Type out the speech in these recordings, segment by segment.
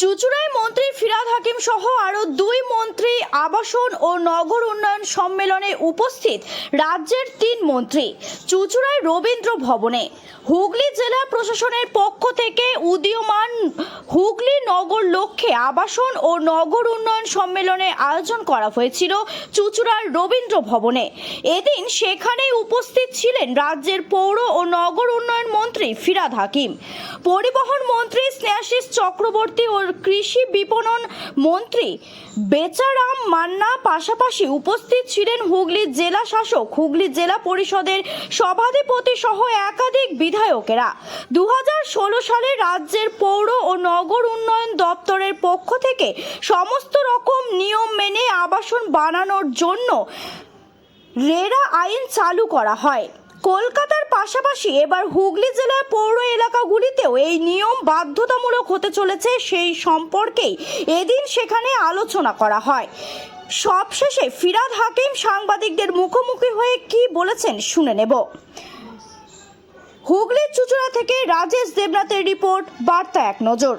চুচুড়ায় মন্ত্রী ফিরাদ হাকিম সহ আরও দুই মন্ত্রী আবাসন ও নগর উন্নয়ন সম্মেলনে উপস্থিত রাজ্যের তিন মন্ত্রী। চুচুড়ায় রবীন্দ্র ভবনে। হুগলি জেলা প্রশাসনের পক্ষ থেকে উদীয়মান হুগলি নগর লক্ষ্যে আবাসন ও নগর উন্নয়ন সম্মেলনের আয়োজন করা হয়েছিল চুচুড়ার রবীন্দ্র ভবনে। এদিন সেখানেই উপস্থিত ছিলেন রাজ্যের পৌর ও নগর উন্নয়ন মন্ত্রী ফিরাদ হাকিম। পরিবহন মন্ত্রী স্নেহাশিস চক্রবর্তী ও কৃষি বিপণন মন্ত্রী বেচারাম মান্না পাশাপাশি উপস্থিত ছিলেন হুগলি জেলা শাসক, হুগলি জেলা পরিষদের সভাধিপতি সহ একাধিক বিধায়কেরা। দু হাজার ষোলো সালে রাজ্যের পৌর ও নগর উন্নয়ন দপ্তরের পক্ষ থেকে সমস্ত রকম নিয়ম মেনে আবাসন বানানোর জন্য রেরা আইন চালু করা হয়। কলকাতার পাশাপাশি এবার হুগলি জেলার পৌর এলাকাগুলিতেও এই নিয়ম বাধ্যতামূলক হতে চলেছে সেই সম্পর্কেই এদিন সেখানে আলোচনা করা হয়। সবশেষে ফিরাদ হাকিম সাংবাদিকদের মুখোমুখি হয়ে কি বলেছেন শুনে নেব। হুগলির চুচুড়া থেকে রাজেশ দেবনাথের রিপোর্ট, বার্তা এক নজর।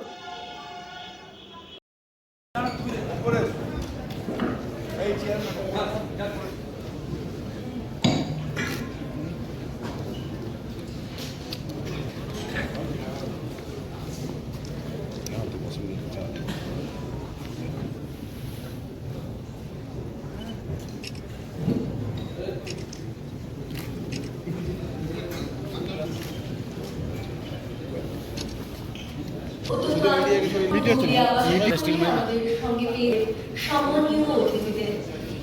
আমাদের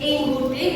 এই মুহূর্তে